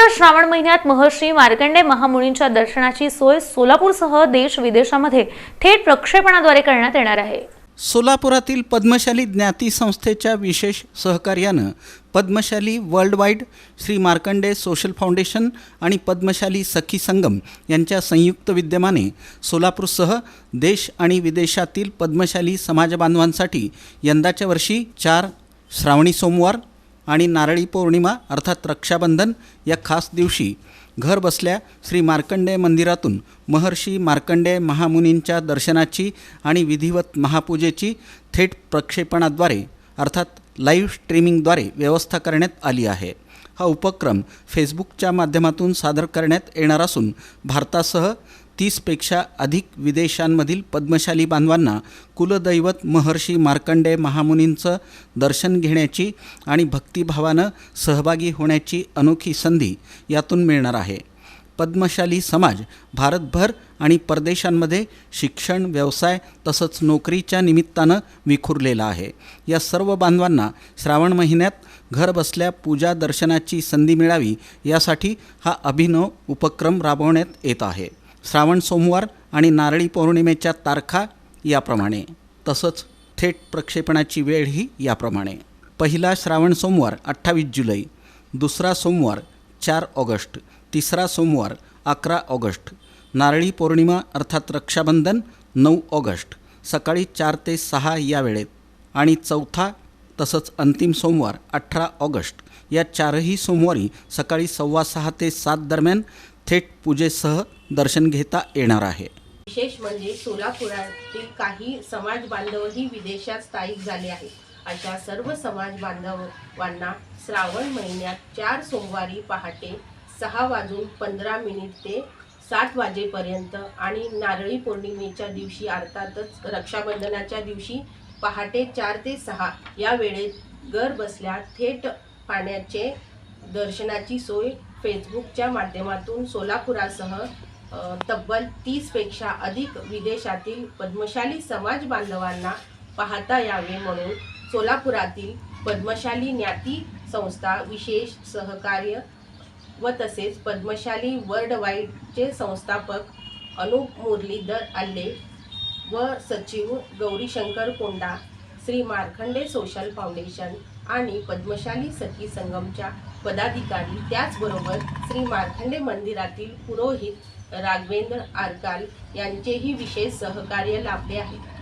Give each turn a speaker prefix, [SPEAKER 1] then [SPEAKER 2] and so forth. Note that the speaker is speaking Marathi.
[SPEAKER 1] पवित्र श्रावण महिन्यात महर्षी मार्कंडे महामुनींच्या दर्शनाची सोय सोलापूरसह देश विदेशामध्ये थेट प्रक्षेपणाद्वारे करण्यात येणार आहे.
[SPEAKER 2] सोलापुरातील पद्मशाली ज्ञाती संस्थेच्या विशेष सहकार्यानं Padmashali world wide Shri Markande social foundation आणि पद्मशाली सखी संगम यांच्या संयुक्त विद्यमाने सोलापूरसह देश आणि विदेशातील पद्मशाली समाजबांधवांसाठी यंदाच्या वर्षी चार श्रावणी सोमवार आणि नारळी पौर्णिमा अर्थात रक्षाबंधन या खास दिवशी घर बसल्या श्री मार्कंडेय मंदिरातून महर्षी मार्कंडेय महामुनींच्या दर्शनाची आणि विधिवत महापूजेची थेट प्रक्षेपणाद्वारे अर्थात लाईव्ह स्ट्रीमिंगद्वारे व्यवस्था करण्यात आली आहे. हा उपक्रम फेसबुकच्या माध्यमातून सादर करण्यात येणार असून भारतासह तीसपेक्षा अधिक विदेशांमधील पद्मशाली बांधवांना कुलदैवत महर्षी मार्कंडे महामुनींचं दर्शन घेण्याची आणि भक्तिभावानं सहभागी होण्याची अनोखी संधी यातून मिळणार आहे. पद्मशाली समाज भारतभर आणि परदेशांमध्ये शिक्षण व्यवसाय तसंच नोकरीच्या निमित्तानं विखुरलेला आहे. या सर्व बांधवांना श्रावण महिन्यात घर बसल्या पूजा दर्शनाची संधी मिळावी यासाठी हा अभिनव उपक्रम राबवण्यात येत आहे. श्रावण सोमवार आणि नारळी पौर्णिमेच्या तारखा याप्रमाणे. तसंच थेट प्रक्षेपणाची वेळही याप्रमाणे. पहिला श्रावण सोमवार अठ्ठावीस जुलै. दुसरा सोमवार चार ऑगस्ट. तिसरा सोमवार अकरा ऑगस्ट. नारळी पौर्णिमा अर्थात रक्षाबंधन नऊ ऑगस्ट. सकाळी चार ते सहा या वेळेत. आणि चौथा तसंच अंतिम सोमवार अठरा ऑगस्ट. या चारही सोमवारी सकाळी सव्वा सहा ते सात दरम्यान थेट पूजेसह दर्शन घेता येणार आहे.
[SPEAKER 3] विशेष म्हणजे सोलापुरातील काही समाज बांधवही विदेशात स्थायिक झाले आहेत. अशा सर्व समाज बांधवांना श्रावण महिन्यात चार सोमवारी पहाटे सहा वाजून पंधरा मिनिट ते सात वाजेपर्यंत आणि नारळी पौर्णिमेच्या दिवशी अर्थातच रक्षाबंधनाच्या दिवशी पहाटे चार ते सहा या वेळेत घर बसल्या थेट पाण्याचे दर्शनाची सोय फेसबुकच्या माध्यमातून सोलापुरासह तब्बल तीसपेक्षा अधिक विदेशातील पद्मशाली समाज बांधवांना पाहता यावे म्हणून सोलापुरातील पद्मशाली ज्ञाती संस्था विशेष सहकार्य व तसेच पद्मशाली वर्ल्ड वाईडचे संस्थापक अनुप मुरलीधर आल्ले व सचिव गौरीशंकर कोंडा श्री मार्खंडे सोशल फाउंडेशन आणि पद्मशाली सखी संगमच्या पदाधिकारी. त्याचबरोबर श्री मार्खंडे मंदिरातील पुरोहित राघवेंद्र आरकाल यांचेही विशेष सहकार्य लाभले आहे.